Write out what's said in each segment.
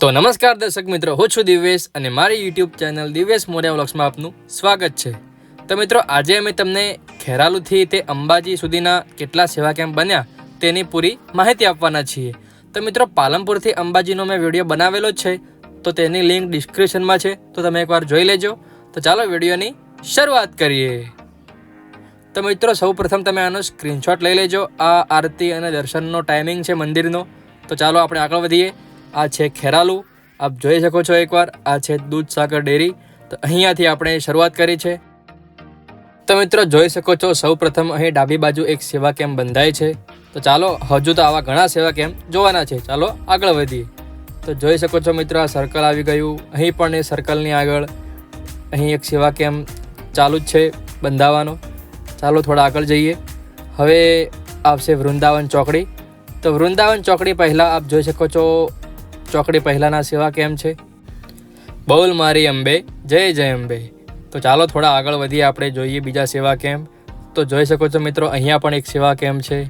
તો નમસ્કાર દર્શક મિત્રો, હું છું દિવેશ અને મારી યુટ્યુબ ચેનલ દિવેશ મોર્યા વ્લોગ્સમાં આપનું સ્વાગત છે. તો મિત્રો, આજે અમે તમને ખેરાલુથી તે અંબાજી સુધીના કેટલા સેવા કેમ્પ બન્યા તેની પૂરી માહિતી આપવાના છીએ. તો મિત્રો, પાલનપુરથી અંબાજીનો મેં વીડિયો બનાવેલો છે, તો તેની લિંક ડિસ્ક્રિપ્શનમાં છે, તો તમે એકવાર જોઈ લેજો. તો ચાલો વિડીયોની શરૂઆત કરીએ. તો મિત્રો સૌ પ્રથમ તમે આનો સ્ક્રીનશોટ લઈ લેજો. આ આરતી અને દર્શનનો ટાઈમિંગ છે મંદિરનો. તો ચાલો આપણે આગળ વધીએ. આ છે ખેરાલુ. આપ જોઈ શકો છો એકવાર, આ છે દૂધ સાગર ડેરી. તો અહીંયાથી આપણે શરૂઆત કરી છે. તો મિત્રો, જોઈ શકો છો સૌ પ્રથમ અહીં ડાબી બાજુ એક સેવા કેમ્પ બંધાય છે. તો ચાલો, હજુ તો આવા ઘણા સેવા કેમ્પ જોવાના છે. ચાલો, આગળ વધીએ. તો જોઈ શકો છો મિત્રો, આ સર્કલ આવી ગયું. અહીં પણ એ સર્કલની આગળ અહીં એક સેવા કેમ્પ ચાલુ જ છે બંધાવાનો. ચાલો, થોડા આગળ જઈએ. હવે આવશે વૃંદાવન ચોકડી. તો વૃંદાવન ચોકડી પહેલાં આપ જોઈ શકો છો ચોકડી પહેલાંના સેવા કેમ છે? બોલ મારી અંબે, જય જય અંબે. તો ચાલો થોડા આગળ વધીએ, આપણે જોઈએ બીજા સેવા કેમ્પ તો જોઈ શકો છો મિત્રો, અહીંયા પણ એક સેવા કેમ્પ છે.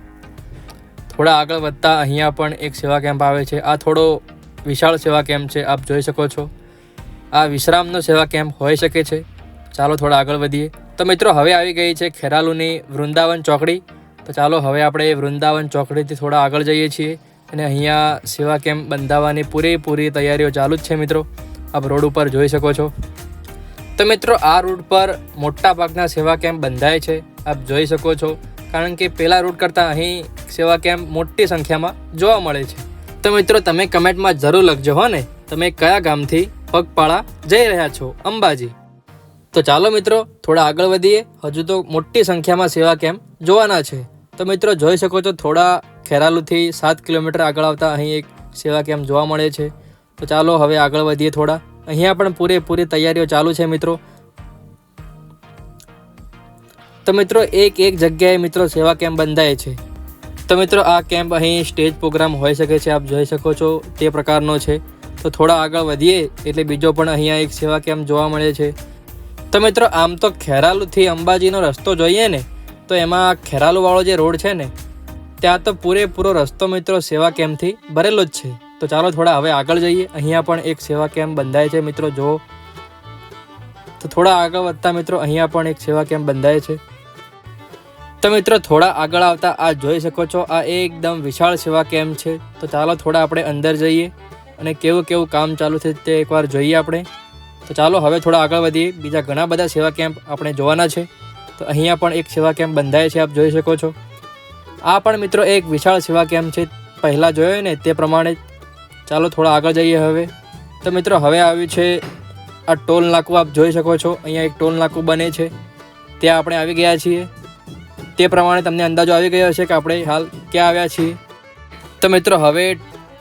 થોડા આગળ વધતા અહીંયા પણ એક સેવા કેમ્પ આવે છે. આ થોડો વિશાળ સેવા કેમ્પ છે, આપ જોઈ શકો છો. આ વિશ્રામનો સેવા કેમ્પ હોઈ શકે છે. ચાલો થોડા આગળ વધીએ. તો મિત્રો, હવે આવી ગઈ છે ખેરાલુની વૃંદાવન ચોકડી. તો ચાલો, હવે આપણે વૃંદાવન ચોકડીથી થોડા આગળ જઈએ છીએ. અને અહીંયા સેવા કેમ્પ બંધાવવાની પૂરેપૂરી તૈયારીઓ ચાલુ જ છે મિત્રો. આપ રોડ ઉપર જોઈ શકો છો. તો મિત્રો, આ રૂટ પર મોટા ભાગના સેવા કેમ્પ બંધાય છે. આપ જોઈ શકો છો. કારણ કે પહેલા રૂટ કરતાં અહીં સેવા કેમ્પ મોટી સંખ્યામાં જોવા મળે છે. તો મિત્રો, તમે કમેન્ટમાં જરૂર લખજો હો ને. તમે કયા ગામથી પગપાળા જઈ રહ્યા છો? અંબાજી. તો ચાલો મિત્રો, થોડા આગળ વધીએ. હજુ તો મોટી સંખ્યામાં સેવા કેમ્પ જોવાના છે. તો મિત્રો, જોઈ શકો છો, થોડા ખેરાલુથી સાત કિલોમીટર આગળ આવતા અહીં એક સેવા કેમ્પ જોવા મળે છે. તો ચાલો હવે આગળ વધીએ થોડા. અહીંયા પણ પૂરેપૂરી તૈયારીઓ ચાલુ છે મિત્રો. તો મિત્રો, એક એક જગ્યાએ મિત્રો સેવા કેમ્પ બંધાય છે. તો મિત્રો, આ કેમ્પ અહીં સ્ટેજ પ્રોગ્રામ હોઈ શકે છે, આપ જોઈ શકો છો તે પ્રકારનો છે. તો થોડા આગળ વધીએ, એટલે બીજો પણ અહીંયા એક સેવા કેમ્પ જોવા મળે છે. તો મિત્રો, આમ તો ખેરાલુથી અંબાજીનો રસ્તો જોઈએ ને, તો એમાં ખેરાલુવાળો જે રોડ છે ને ત્યાં તો પૂરેપૂરો રસ્તો મિત્રો સેવા કેમ્પથી ભરેલો જ છે. તો ચાલો થોડા હવે આગળ જઈએ. અહીંયા પણ એક સેવા કેમ્પ બંધાય છે મિત્રો, જો. તો થોડા આગળ વધતા મિત્રો, અહીંયા પણ એક સેવા કેમ્પ બંધાય છે. તો મિત્રો, થોડા આગળ આવતા આ જોઈ શકો છો, આ એકદમ વિશાળ સેવા કેમ્પ છે. તો ચાલો થોડા આપણે અંદર જઈએ અને કેવું કેવું કામ ચાલુ છે તે એકવાર જોઈએ આપણે. તો ચાલો હવે થોડા આગળ વધીએ. બીજા ઘણા બધા સેવા કેમ્પ આપણે જોવાના છે. તો અહીંયા પણ એક સેવા કેમ્પ બંધાય છે, આપ જોઈ શકો છો. આ પણ મિત્રો એક વિશાળ સેવા કેમ્પ છે. પહેલાં જોયો ને તે પ્રમાણે ચાલો થોડા આગળ જઈએ હવે. તો મિત્રો હવે આવ્યું છે આ ટોલ નાકું આપ જોઈ શકો છો. અહીંયા એક ટોલ નાકું બને છે. ત્યાં આપણે આવી ગયા છીએ. તે પ્રમાણે તમને અંદાજો આવી ગયો હશે કે આપણે હાલ ક્યાં આવ્યા છીએ. તો મિત્રો હવે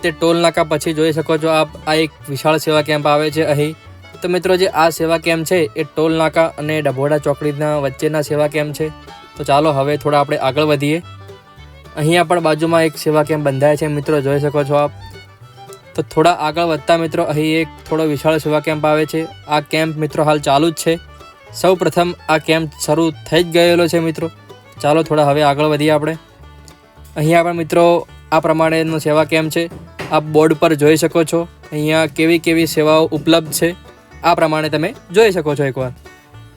તે ટોલ નાકા પછી જોઈ શકો છો આપ, આ એક વિશાળ સેવા કેમ્પ આવે છે અહીં. તો મિત્રો જે આ સેવા કેમ્પ છે એ ટોલ નાકા અને ડભોડા ચોકડીના વચ્ચેના સેવા કેમ્પ છે. તો ચાલો હવે થોડા આપણે આગળ વધીએ. અહીંયા પણ બાજુમાં એક સેવા કેમ્પ બંધાય છે. મિત્રો, જોઈ શકો છો આપ. તો થોડા આગળ વધતા મિત્રો, અહીં એક થોડો વિશાળ સેવા કેમ્પ આવે છે. આ કેમ્પ મિત્રો હાલ ચાલુ જ છે. સૌ પ્રથમ આ કેમ્પ શરૂ થઈ જ ગયેલો છે મિત્રો. ચાલો થોડા હવે આગળ વધીએ આપણે. અહીંયા પણ મિત્રો આ પ્રમાણેનો સેવા કેમ્પ છે. આપ બોર્ડ પર જોઈ શકો છો. અહીંયા કેવી કેવી સેવાઓ ઉપલબ્ધ છે. આ પ્રમાણે તમે જોઈ શકો છો એકવાર.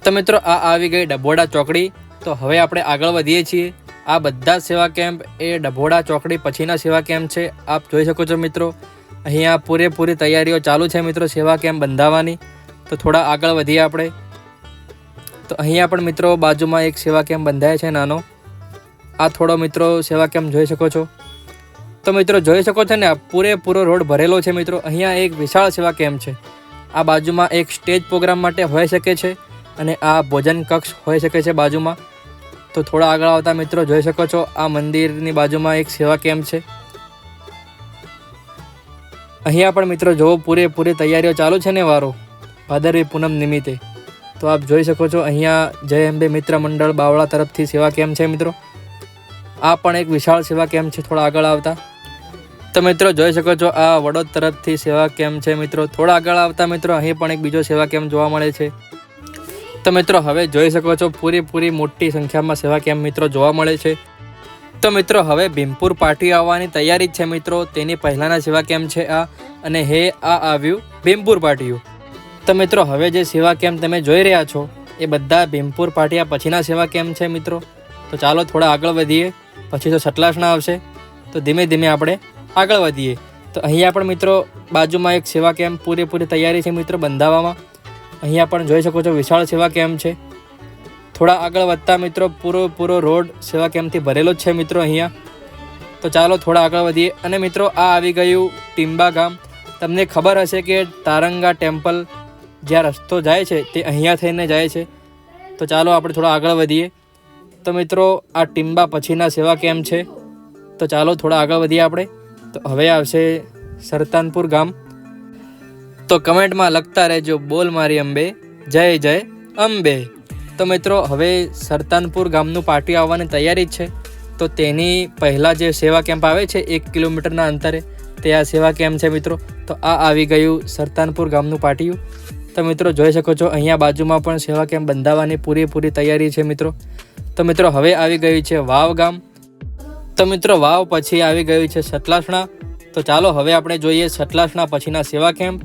તો મિત્રો, આ આવી ગઈ ડભોડા ચોકડી. તો હવે આપણે આગળ વધીએ છીએ. આ બધા સેવા કેમ્પ એ ડભોડા ચોકડી પછીના સેવા કેમ્પ છે. આપ જોઈ શકો છો મિત્રો, અહીંયા પૂરેપૂરી તૈયારીઓ ચાલુ છે મિત્રો સેવા કેમ્પ બંધાવવાની તો થોડા આગળ વધીએ આપણે. તો અહીંયા પણ મિત્રો બાજુમાં એક સેવા કેમ્પ બંધાય છે નાનો. આ થોડો મિત્રો સેવા કેમ્પ જોઈ શકો છો. તો મિત્રો જોઈ શકો છો ને પૂરેપૂરો રોડ ભરેલો છે મિત્રો. અહીંયા એક વિશાળ સેવા કેમ્પ છે. આ બાજુમાં એક સ્ટેજ પ્રોગ્રામ માટે હોઈ શકે છે અને આ ભોજન કક્ષ હોઈ શકે છે બાજુમાં. તો થોડા આગળ આવતા મિત્રો જોઈ શકો છો, આ મંદિરની બાજુમાં એક સેવા કેમ્પ છે. અહીંયા પણ મિત્રો જોવો, પૂરેપૂરી તૈયારીઓ ચાલુ છે ને વારો, ભાદરવી પૂનમ નિમિત્તે. તો આપ જોઈ શકો છો, અહીંયા જય અંબે મિત્ર મંડળ બાવળા તરફથી સેવા કેમ્પ છે મિત્રો. આ પણ એક વિશાળ સેવા કેમ્પ છે, થોડા આગળ આવતા. તો મિત્રો જોઈ શકો છો, આ વડોદ તરફથી સેવા કેમ્પ છે મિત્રો. થોડા આગળ આવતા મિત્રો, અહીં પણ એક બીજો સેવા કેમ્પ જોવા મળે છે. તો મિત્રો, હવે જોઈ શકો છો પૂરેપૂરી મોટી સંખ્યામાં સેવા કેમ્પ મિત્રો જોવા મળે છે. તો મિત્રો, હવે ભીમપુર પાર્ટી આવવાની તૈયારી છે મિત્રો. તેની પહેલાંના સેવા કેમ્પ છે આ? અને હે, આ આવ્યું ભીમપુર પાર્ટીયું તો મિત્રો, હવે જે સેવા કેમ્પ તમે જોઈ રહ્યા છો, એ બધા ભીમપુર પાટિયા પછીના સેવા કેમ્પ છે મિત્રો? તો ચાલો થોડા આગળ વધીએ. પછી તો સટલાસના આવશે. તો ધીમે ધીમે આપણે આગળ વધીએ. તો અહીંયા પણ મિત્રો, બાજુમાં એક સેવા કેમ્પ પૂરેપૂરી તૈયારી છે મિત્રો બંધાવવામાં. અહીંયા પણ જોઈ શકો છો, વિશાળ સેવા કેમ્પ છે. થોડા આગળ વધતા મિત્રો, પૂરો પૂરો રોડ સેવા કેમ્પથી ભરેલો જ છે મિત્રો અહીંયા. તો ચાલો થોડા આગળ વધીએ. અને મિત્રો, આ આવી ગયું ટીમ્બા ગામ. તમને ખબર હશે કે તારંગા ટેમ્પલ જ્યાં રસ્તો જાય છે, તે અહીંયા થઈને જાય છે. તો ચાલો આપણે થોડા આગળ વધીએ. તો મિત્રો, આ ટીમ્બા પછીના સેવા કેમ્પ છે. તો ચાલો થોડા આગળ વધીએ આપણે. તો હવે આવશે સરતાનપુર ગામ. તો કમેન્ટમાં લખતા રહેજો બોલ મારી અંબે. જય જય, અંબે. તો મિત્રો, હવે સરતાનપુર ગામનું પાર્ટી આવવાની તૈયારી છે. તો તેની પહેલાં જે સેવા કેમ્પ આવે છે એક કિલોમીટરના અંતરે, તે આ સેવા કેમ્પ છે મિત્રો. તો આ આવી ગયું સરતાનપુર ગામનું પાટિયું. તો મિત્રો, જોઈ શકો છો, અહીંયા બાજુમાં પણ સેવા કેમ્પ બંધાવવાની પૂરેપૂરી તૈયારી છે મિત્રો. તો મિત્રો, હવે આવી ગયું છે વાવ ગામ. તો મિત્રો, વાવ પછી આવી ગયું છે સતલાસણા. તો ચાલો, હવે આપણે જોઈએ સતલાસણા પછીના સેવા કેમ્પ.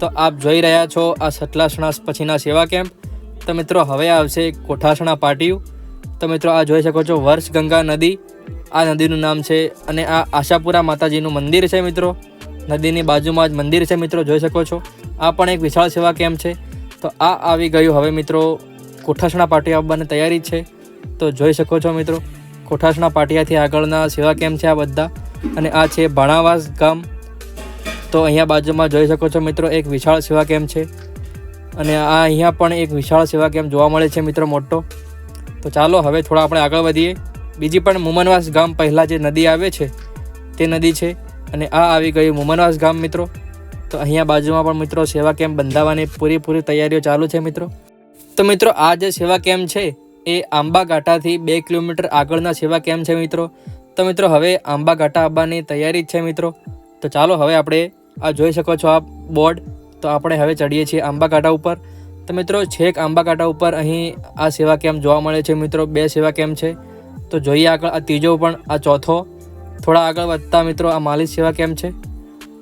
તો આપ જોઈ રહ્યા છો આ સતલાસણા પછીના સેવા કેમ્પ. તો મિત્રો, હવે આવશે કોઠાસણા પાટિયું. તો મિત્રો, આ જોઈ શકો છો વર્ષ ગંગા નદી. આ નદીનું નામ છે અને આ આશાપુરા માતાજીનું મંદિર છે મિત્રો. નદીની બાજુમાં જ મંદિર છે મિત્રો, જોઈ શકો છો. આ પણ એક વિશાળ સેવા કેમ્પ છે. તો આ આવી ગયું હવે મિત્રો કોઠાસણા પાટિયા આવવાની તૈયારી છે. તો જોઈ શકો છો મિત્રો, કોઠાસણા પાટિયાથી આગળના સેવા કેમ્પ છે આ બધા. અને આ છે ભાણાવાસ ગામ. તો અહીંયા બાજુમાં જોઈ શકો છો મિત્રો, એક વિશાળ સેવા કેમ્પ છે. અને આ અહીંયા પણ એક વિશાળ સેવા કેમ્પ જોવા મળે છે મિત્રો મોટો. તો ચાલો હવે થોડા આપણે આગળ વધીએ. બીજી પણ મુમનવાસ ગામ પહેલાં જે નદી આવે છે, તે નદી છે. અને આ આવી ગયું મુમનવાસ ગામ મિત્રો. તો અહીંયા બાજુમાં પણ મિત્રો સેવા કેમ્પ બંધાવવાની પૂરેપૂરી તૈયારીઓ ચાલુ છે મિત્રો. તો મિત્રો, આ જે સેવા કેમ્પ છે, એ આંબાઘાટાથી બે કિલોમીટર આગળના સેવા કેમ્પ છે મિત્રો. તો મિત્રો, હવે આંબાઘાટા આવવાની તૈયારી જ છે મિત્રો. તો ચાલો હવે આપણે આ જોઈ શકો છો આ બોર્ડ. તો આપણે હવે ચડીએ છીએ આંબાકાંઠા ઉપર. તો મિત્રો, છેક આંબાકાંઠા ઉપર અહીં આ સેવા કેમ્પ જોવા મળે છે મિત્રો. બે સેવા કેમ્પ છે. તો જોઈએ આગળ આ ત્રીજો પણ આ ચોથો. થોડા આગળ વધતા મિત્રો આ માલિશ સેવા કેમ્પ છે.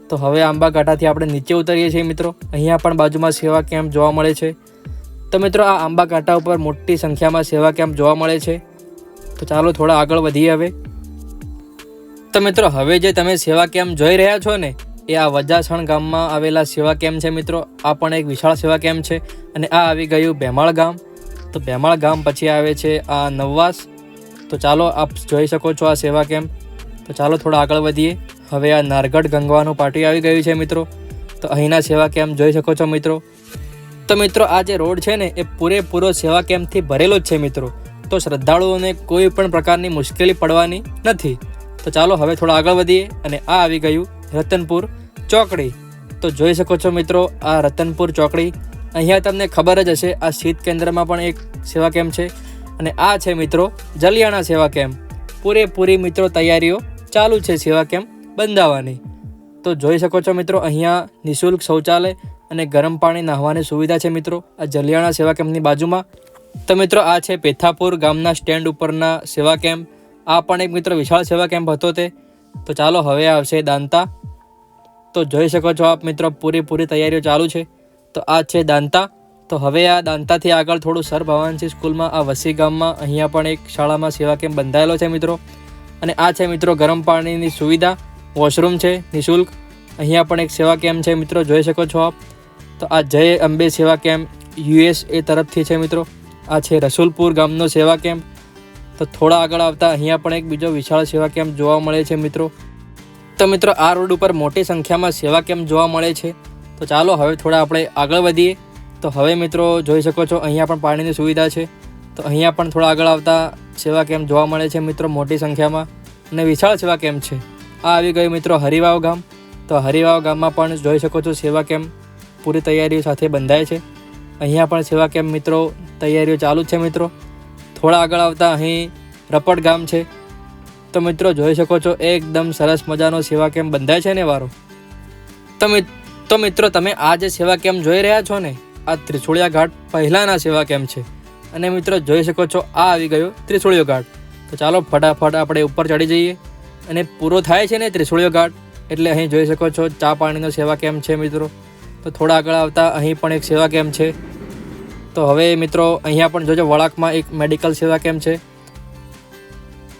તો હવે આંબાકાંઠાથી આપણે નીચે ઉતરીએ છીએ મિત્રો. અહીંયા પણ બાજુમાં સેવા કેમ્પ જોવા મળે છે. તો મિત્રો, આ આંબાકાંઠા ઉપર મોટી સંખ્યામાં સેવા કેમ્પ જોવા મળે છે. તો ચાલો થોડા આગળ વધીએ હવે. તો મિત્રો, હવે જે તમે સેવા કેમ્પ જોઈ રહ્યા છો ને, એ આ વજાસણ ગામમાં આવેલા સેવા કેમ્પ છે મિત્રો. આ પણ એક વિશાળ સેવા કેમ્પ છે અને આ આવી ગયું ભેમાળ ગામ. તો ભેમાળ ગામ પછી આવે છે આ નવવાસ તો ચાલો આપ જોઈ શકો છો આ સેવા કેમ્પ. તો ચાલો થોડા આગળ વધીએ. હવે આ નારગઢ ગંગવાનું પાટી આવી ગયું છે મિત્રો. તો અહીંના સેવા કેમ્પ જોઈ શકો છો મિત્રો. તો મિત્રો, આ જે રોડ છે ને, એ પૂરેપૂરો સેવા કેમ્પથી ભરેલો જ છે મિત્રો. તો શ્રદ્ધાળુઓને કોઈ પણ પ્રકારની મુશ્કેલી પડવાની નથી. તો ચાલો હવે થોડા આગળ વધીએ અને આ આવી ગયું રતનપુર ચોકડી. તો જોઈ શકો છો મિત્રો, આ રતનપુર ચોકડી. અહીંયા તમને ખબર જ હશે, આ શીત કેન્દ્રમાં પણ એક સેવા કેમ્પ છે. અને આ છે મિત્રો, જલિયાણા સેવા કેમ્પ. પૂરેપૂરી મિત્રો તૈયારીઓ ચાલુ છે સેવા કેમ્પ બંધાવવાની તો જોઈ શકો છો મિત્રો, અહીંયા નિઃશુલ્ક શૌચાલય અને ગરમ પાણી નાહવાની સુવિધા છે મિત્રો, આ જલિયાણા સેવા કેમ્પની બાજુમાં. તો મિત્રો, આ છે પેથાપુર ગામના સ્ટેન્ડ ઉપરના સેવા કેમ્પ. આ પણ એક મિત્રો વિશાળ સેવા કેમ્પ હતો તે. તો ચાલો હવે આવશે દાંતા. તો જોઈ શકો છો આપ મિત્રો, પૂરેપૂરી તૈયારીઓ ચાલુ છે. તો આ છે દાંતા. તો હવે આ દાંતાથી આગળ થોડું સર ભવાનસિંહ સ્કૂલમાં, આ વસી ગામમાં અહીંયા પણ એક શાળામાં સેવા કેમ્પ બંધાયેલો છે મિત્રો. અને આ છે મિત્રો ગરમ પાણીની સુવિધા, વોશરૂમ છે નિઃશુલ્ક. અહીંયા પણ એક સેવા કેમ્પ છે મિત્રો, જોઈ શકો છો આપ. તો આ જય અંબે સેવા કેમ્પ યુએસએ તરફથી છે મિત્રો. આ છે રસુલપુર ગામનો સેવા કેમ્પ. તો થોડા આગળ આવતા અહીંયા પણ એક બીજો વિશાળ સેવા કેમ્પ જોવા મળે છે, મિત્રો. તો મિત્રો, આ રોડ ઉપર મોટી સંખ્યામાં સેવા કેમ્પ જોવા મળે છે. તો ચાલો, હવે થોડા આપણે આગળ વધીએ. તો હવે, મિત્રો, જોઈ શકો છો, અહીંયા પણ પાણીની સુવિધા છે. તો અહીંયા પણ થોડા આગળ આવતા સેવા કેમ્પ જોવા મળે છે, મિત્રો, મોટી સંખ્યામાં. અને વિશાળ સેવા કેમ્પ છે. આ આવી ગયું, મિત્રો, હરિવાવ ગામ. તો હરિવાવ ગામમાં પણ જોઈ શકો છો, સેવા કેમ્પ પૂરી તૈયારીઓ સાથે બંધાય છે. અહીંયા પણ સેવા કેમ્પ, મિત્રો, તૈયારીઓ ચાલુ છે, મિત્રો. થોડા આગળ આવતા અહીં રપટ ગામ છે. તો મિત્રો જોઈ શકો છો, એકદમ સરસ મજાનો સેવા કેમ્પ બંધાય છે ને વારો. તો તો મિત્રો તમે આ જે સેવા કેમ્પ જોઈ રહ્યા છો ને, આ ત્રિશુળિયા ઘાટ પહેલાંના સેવા કેમ્પ છે. અને મિત્રો જોઈ શકો છો, આ આવી ગયો ત્રિશુળિયો ઘાટ. તો ચાલો ફટાફટ આપણે ઉપર ચડી જઈએ. અને પૂરો થાય છે ને ત્રિશુળીયો ઘાટ, એટલે અહીં જોઈ શકો છો, ચા પાણીનો સેવા કેમ્પ છે મિત્રો. તો થોડા આગળ આવતા અહીં પણ એક સેવા કેમ્પ છે. તો હવે મિત્રો, અહીંયા પણ જોજો, વળાકમાં એક મેડિકલ સેવા કેમ્પ છે.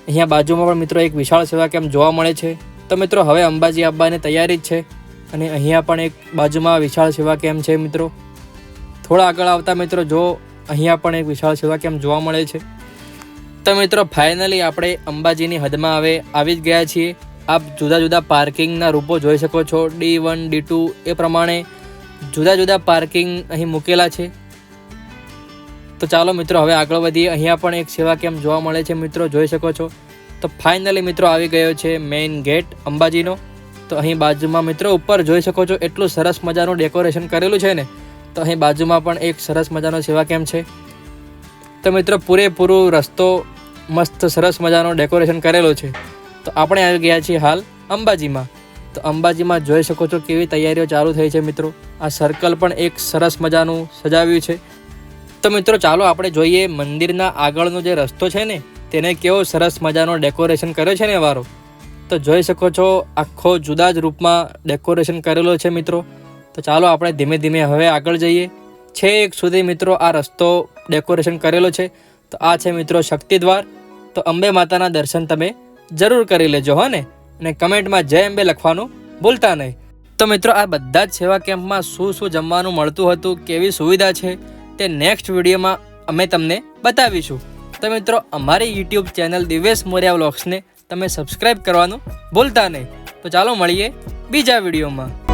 અહીંયા બાજુમાં પણ મિત્રો એક વિશાળ સેવા કેમ્પ જોવા મળે છે. તો મિત્રો, હવે અંબાજી આવવાની તૈયારી જ છે. અને અહીંયા પણ એક બાજુમાં વિશાળ સેવા કેમ્પ છે મિત્રો. થોડા આગળ આવતા મિત્રો, જો અહીંયા પણ એક વિશાળ સેવા કેમ્પ જોવા મળે છે. તો મિત્રો ફાઇનલી આપણે અંબાજીની હદમાં હવે આવી જ ગયા છીએ. આપ જુદા જુદા પાર્કિંગના રૂપો જોઈ શકો છો. ડી વન, ડી ટુ એ પ્રમાણે જુદા જુદા પાર્કિંગ અહીં મૂકેલા છે. તો ચાલો મિત્રો, હવે આગળ વધીએ. અહીંયા પણ એક સેવા કેમ્પ જોવા મળે છે. મિત્રો, જોઈ શકો છો. તો ફાઇનલી મિત્રો, આવી ગયો છે મેઇન ગેટ અંબાજીનો. તો અહીં બાજુમાં મિત્રો, ઉપર જોઈ શકો છો, એટલું સરસ મજાનું ડેકોરેશન કરેલું છે ને. તો અહીં બાજુમાં પણ એક સરસ મજાનો સેવા કેમ્પ છે. તો મિત્રો, પૂરેપૂરો રસ્તો મસ્ત સરસ મજાનો ડેકોરેશન કરેલો છે. તો આપણે આવી ગયા છીએ હાલ અંબાજીમાં. તો અંબાજીમાં જોઈ શકો છો કેવી તૈયારીઓ ચાલુ થઈ છે મિત્રો. આ સર્કલ પણ એક સરસ મજાનું સજાવ્યું છે. તો મિત્રો ચાલો આપણે જોઈએ મંદિરના આગળનો જે રસ્તો છે ને, તેને કેવો સરસ મજાનો ડેકોરેશન કર્યો છે ને વારો. તો જોઈ શકો છો આખો જુદા જ રૂપમાં ડેકોરેશન કરેલો છે મિત્રો. તો ચાલો આપણે ધીમે ધીમે હવે આગળ જઈએ. છેક સુધી મિત્રો આ રસ્તો ડેકોરેશન કરેલો છે. તો આ છે મિત્રો શક્તિ દ્વાર તો અંબે માતાના દર્શન તમે જરૂર કરી લેજો, હો ને? અને કમેન્ટમાં જય અંબે લખવાનું ભૂલતા નહીં. તો મિત્રો આ બધા જ સેવા કેમ્પમાં શું શું જમવાનું મળતું હતું, કેવી સુવિધા છે? તે નેક્સ્ટ વિડીયોમાં અમે તમને બતાવીશું. તો મિત્રો, અમારી યુટ્યુબ ચેનલ દિવેશ મોર્યા વ્લોગ્સને તમે સબસ્ક્રાઈબ કરવાનું ભૂલતા નહીં. તો ચાલો મળીએ બીજા વિડીયોમાં.